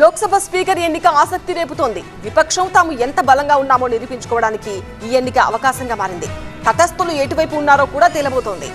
Lok Sabha speaker ఎన్నిక ఆసక్తి రేపుతోంది. విపక్షం తాము ఎంత బలంగా ఉన్నామో నిరూపించుకోవడానికి ఈ ఎన్నిక అవకాశంగా మారింది. తటస్థులు ఎటువైపు ఉన్నారో కూడా తేలబోతోంది.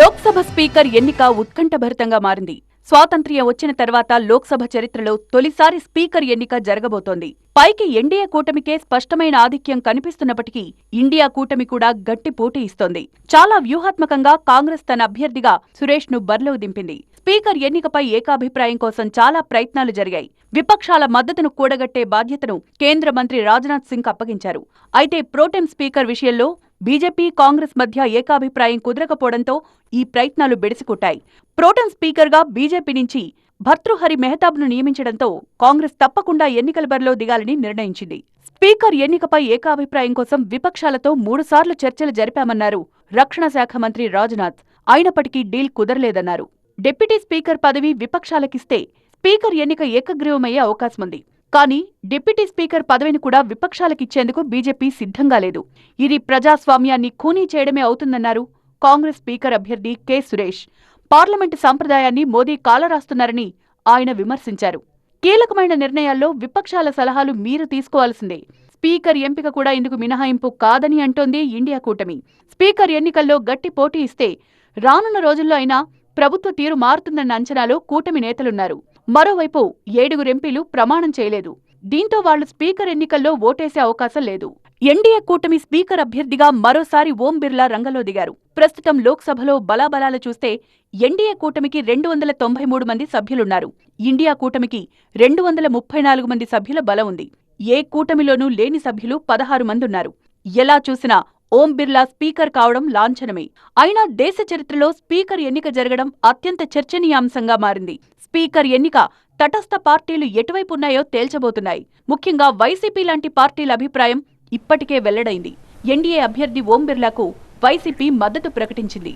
లోక్సభ స్పీకర్ ఎన్నిక ఉత్కంఠభరితంగా మారింది. స్వాతంత్ర్యం వచ్చిన తర్వాత లోక్సభ చరిత్రలో తొలిసారి స్పీకర్ ఎన్నిక జరగబోతోంది. పైకి ఎన్డీఏ కూటమికే స్పష్టమైన ఆధిక్యం కనిపిస్తున్నప్పటికీ ఇండియా కూటమి కూడా గట్టి పోటీ ఇస్తోంది. చాలా వ్యూహాత్మకంగా కాంగ్రెస్ తన అభ్యర్థిగా సురేష్ను బరిలోకి దింపింది. స్పీకర్ ఎన్నికపై ఏకాభిప్రాయం కోసం చాలా ప్రయత్నాలు జరిగాయి. విపక్షాల మద్దతును కూడగట్టే బాధ్యతను కేంద్ర మంత్రి రాజ్నాథ్ సింగ్ అప్పగించారు. అయితే ప్రోటెం స్పీకర్ విషయంలో బీజేపీ కాంగ్రెస్ మధ్య ఏకాభిప్రాయం కుదరకపోవడంతో ఈ ప్రయత్నాలు బెడిసికొట్టాయి. ప్రోటన్ స్పీకర్గా బీజేపీ నుంచి భర్తృహరి మెహతాబ్ను నియమించడంతో కాంగ్రెస్ తప్పకుండా ఎన్నికల బరిలో దిగాలని నిర్ణయించింది. స్పీకర్ ఎన్నికపై ఏకాభిప్రాయం కోసం విపక్షాలతో మూడుసార్లు చర్చలు జరిపామన్నారు రక్షణ శాఖ మంత్రి రాజ్నాథ్. అయినప్పటికీ డీల్ కుదరలేదన్నారు. డిప్యూటీ స్పీకర్ పదవి విపక్షాలకిస్తే స్పీకర్ ఎన్నిక ఏకగ్రీవమయ్యే అవకాశముంది. కానీ డిప్యూటీ స్పీకర్ పదవిని కూడా విపక్షాలకిచ్చేందుకు బీజేపీ సిద్ధంగా లేదు. ఇది ప్రజాస్వామ్యాన్ని ఖూనీ చేయడమే అవుతుందన్నారు కాంగ్రెస్ స్పీకర్ అభ్యర్థి కె. సురేష్. పార్లమెంటు సాంప్రదాయాన్ని మోదీ కాలరాస్తున్నారని ఆయన విమర్శించారు. కీలకమైన నిర్ణయాల్లో విపక్షాల సలహాలు మీరు తీసుకోవాల్సిందే. స్పీకర్ ఎంపిక కూడా ఇందుకు మినహాయింపు కాదని అంటోంది ఇండియా కూటమి. స్పీకర్ ఎన్నికల్లో గట్టి పోటీ ఇస్తే రానున్న రోజుల్లో అయినా ప్రభుత్వ తీరు మారుతుందన్న అంచనాలో కూటమి నేతలున్నారు. మరోవైపు ఏడుగురు ఎంపీలు ప్రమాణం చేయలేదు. దీంతో వాళ్ళు స్పీకర్ ఎన్నికల్లో ఓటేసే అవకాశం లేదు. ఎన్డీఏ కూటమి స్పీకర్ అభ్యర్థిగా మరోసారి ఓం బిర్లా రంగంలో దిగారు. ప్రస్తుతం లోక్సభలో బలాబలాలు చూస్తే ఎన్డీఏ కూటమికి రెండు వందల తొంభై మూడు మంది సభ్యులున్నారు. ఇండియా కూటమికి రెండు వందల ముప్పై నాలుగు మంది సభ్యుల బలం ఉంది. ఏ కూటమిలోనూ లేని సభ్యులు పదహారు మంది ఉన్నారు. ఎలా చూసినా ఓం బిర్లా స్పీకర్ కావడం లాంఛనమే. అయినా దేశ చరిత్రలో స్పీకర్ ఎన్నిక జరగడం అత్యంత చర్చనీయాంశంగా మారింది. స్పీకర్ ఎన్నిక తటస్థ పార్టీలు ఎటువైపు ఉన్నాయో తేల్చబోతున్నాయి. ముఖ్యంగా వైసీపీ లాంటి పార్టీల అభిప్రాయం ఇప్పటికే వెల్లడైంది. ఎన్డీఏ అభ్యర్థి ఓం బిర్లాకు వైసీపీ మద్దతు ప్రకటించింది.